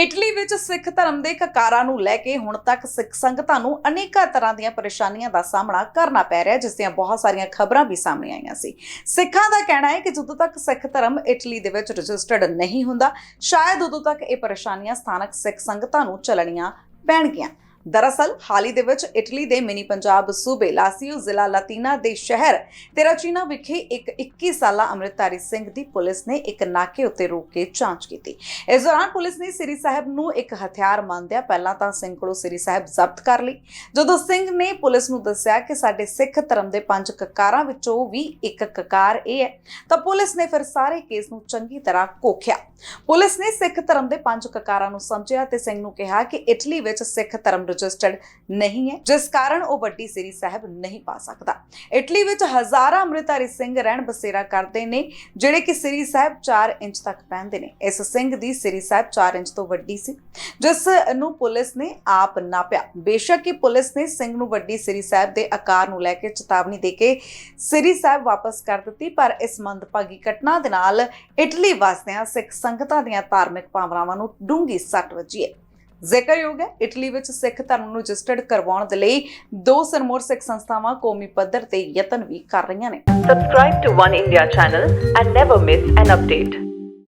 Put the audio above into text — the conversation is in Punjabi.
ਇਟਲੀ ਵਿੱਚ ਸਿੱਖ ਧਰਮ ਦੇ ਕਕਾਰਾਂ ਨੂੰ ਲੈ ਕੇ ਹੁਣ ਤੱਕ ਸਿੱਖ ਸੰਗਤਾਂ ਨੂੰ ਅਨੇਕਾਂ ਤਰ੍ਹਾਂ ਦੀਆਂ ਪਰੇਸ਼ਾਨੀਆਂ ਦਾ ਸਾਹਮਣਾ ਕਰਨਾ ਪੈ ਰਿਹਾ ਜਿਸ ਦੀਆਂ ਬਹੁਤ ਸਾਰੀਆਂ ਖਬਰਾਂ ਵੀ ਸਾਹਮਣੇ ਆਈਆਂ ਸੀ। ਸਿੱਖਾਂ ਦਾ ਕਹਿਣਾ ਹੈ ਕਿ ਜਦੋਂ ਤੱਕ ਸਿੱਖ ਧਰਮ ਇਟਲੀ ਦੇ ਵਿੱਚ ਰਜਿਸਟਰਡ ਨਹੀਂ ਹੁੰਦਾ, ਸ਼ਾਇਦ ਉਦੋਂ ਤੱਕ ਇਹ ਪਰੇਸ਼ਾਨੀਆਂ ਸਥਾਨਕ ਸਿੱਖ ਸੰਗਤਾਂ ਨੂੰ ਚੱਲਣੀਆਂ ਪੈਣਗੀਆਂ। ਦਰਅਸਲ, ਹਾਲ ਹੀ ਦੇ ਵਿੱਚ ਇਟਲੀ ਦੇ ਮਿਨੀ ਪੰਜਾਬ ਸੂਬੇ ਲਾਸੀਓ ਜ਼ਿਲ੍ਹਾ ਲਾਤੀਨਾ ਦੇ ਸ਼ਹਿਰ ਤੇਰਾਚੀਨਾ ਵਿਖੇ ਇੱਕ 21 ਸਾਲਾ ਅੰਮ੍ਰਿਤਧਾਰੀ ਸਿੰਘ ਦੀ ਪੁਲਿਸ ਨੇ ਇੱਕ ਨਾਕੇ ਉੱਤੇ ਰੋਕ ਕੇ ਜਾਂਚ ਕੀਤੀ। ਇਸ ਦੌਰਾਨ ਪੁਲਿਸ ਨੇ ਸ੍ਰੀ ਸਾਹਿਬ ਨੂੰ ਇੱਕ ਹਥਿਆਰ ਮੰਨਦਿਆਂ ਪਹਿਲਾਂ ਤਾਂ ਸਿੰਘ ਕੋਲੋਂ ਸ੍ਰੀ ਸਾਹਿਬ ਜ਼ਬਤ ਕਰ ਲਈ। ਜਦੋਂ ਸਿੰਘ ਨੇ ਪੁਲਿਸ ਨੂੰ ਦੱਸਿਆ ਕਿ ਸਾਡੇ ਸਿੱਖ ਧਰਮ ਦੇ ਪੰਜ ਕਕਾਰਾਂ ਵਿੱਚੋਂ ਵੀ ਇੱਕ ਕਕਾਰ ਇਹ ਹੈ, ਤਾਂ ਪੁਲਿਸ ਨੇ ਫਿਰ ਸਾਰੇ ਕੇਸ ਨੂੰ ਚੰਗੀ ਤਰ੍ਹਾਂ ਕੋਖਿਆ ਪੁਲਿਸ ਨੇ ਸਿੱਖ ਧਰਮ ਦੇ ਪੰਜ ਕਕਾਰਾਂ ਨੂੰ ਸਮਝਿਆ ਤੇ ਸਿੰਘ ਨੂੰ ਕਿਹਾ ਕਿ ਇਟਲੀ ਵਿੱਚ ਸਿੱਖ ਧਰਮ ਰਜਿਸਟਰਡ ਨਹੀਂ ਹੈ, ਜਿਸ ਕਾਰਨ ਉਹ ਵੱਡੀ ਸ੍ਰੀ ਸਾਹਿਬ ਨਹੀਂ ਪਾ ਸਕਦਾ। ਇਟਲੀ ਵਿੱਚ ਹਜ਼ਾਰਾਂ ਅੰਮ੍ਰਿਤਧਾਰੀ ਸਿੰਘ ਰਹਿਣ ਬਸੇਰਾ ਕਰਦੇ ਨੇ, ਜਿਹੜੇ ਕਿ ਸ੍ਰੀ ਸਾਹਿਬ 4 ਇੰਚ ਤੱਕ ਪਹਿਨਦੇ ਨੇ। ਇਸ ਸਿੰਘ ਦੀ ਸ੍ਰੀ ਸਾਹਿਬ 4 ਇੰਚ ਤੋਂ ਵੱਡੀ ਸੀ, ਜਿਸ ਨੂੰ ਪੁਲਿਸ ਨੇ ਆਪ ਨਾਪਿਆ। ਬੇਸ਼ੱਕ ਹੀ ਪੁਲਿਸ ਨੇ ਸਿੰਘ ਨੂੰ ਵੱਡੀ ਸ੍ਰੀ ਸਾਹਿਬ ਦੇ ਆਕਾਰ ਨੂੰ ਲੈ ਕੇ ਚੇਤਾਵਨੀ ਦੇ ਕੇ ਸ੍ਰੀ ਸਾਹਿਬ ਵਾਪਸ ਕਰ ਦਿੱਤੀ, ਪਰ ਇਸ ਮੰਦਭਾਗੀ ਘਟਨਾ ਦੇ ਨਾਲ ਇਟਲੀ ਵਾਸੀਆਂ ਸਿੱਖ ਸੰਗਤਾਂ ਦੀਆਂ ਧਾਰਮਿਕ ਭਾਵਨਾਵਾਂ ਨੂੰ ਡੂੰਘੀ ਸੱਟ ਵੱਜੀ ਹੈ। ਜ਼ਿਕਰਯੋਗ ਹੈ, ਇਟਲੀ ਵਿੱਚ ਸਿੱਖ ਧਰਮ ਨੂੰ ਰਜਿਸਟਰਡ ਕਰਵਾਉਣ ਦੇ ਲਈ ਦੋ ਸਰਮੋਰ ਸਿੱਖ ਸੰਸਥਾਵਾਂ ਕੌਮੀ ਪੱਧਰ ਤੇ ਯਤਨ ਵੀ ਕਰ ਰਹੀਆਂ ਨੇ Subscribe to One India channel and never miss an update.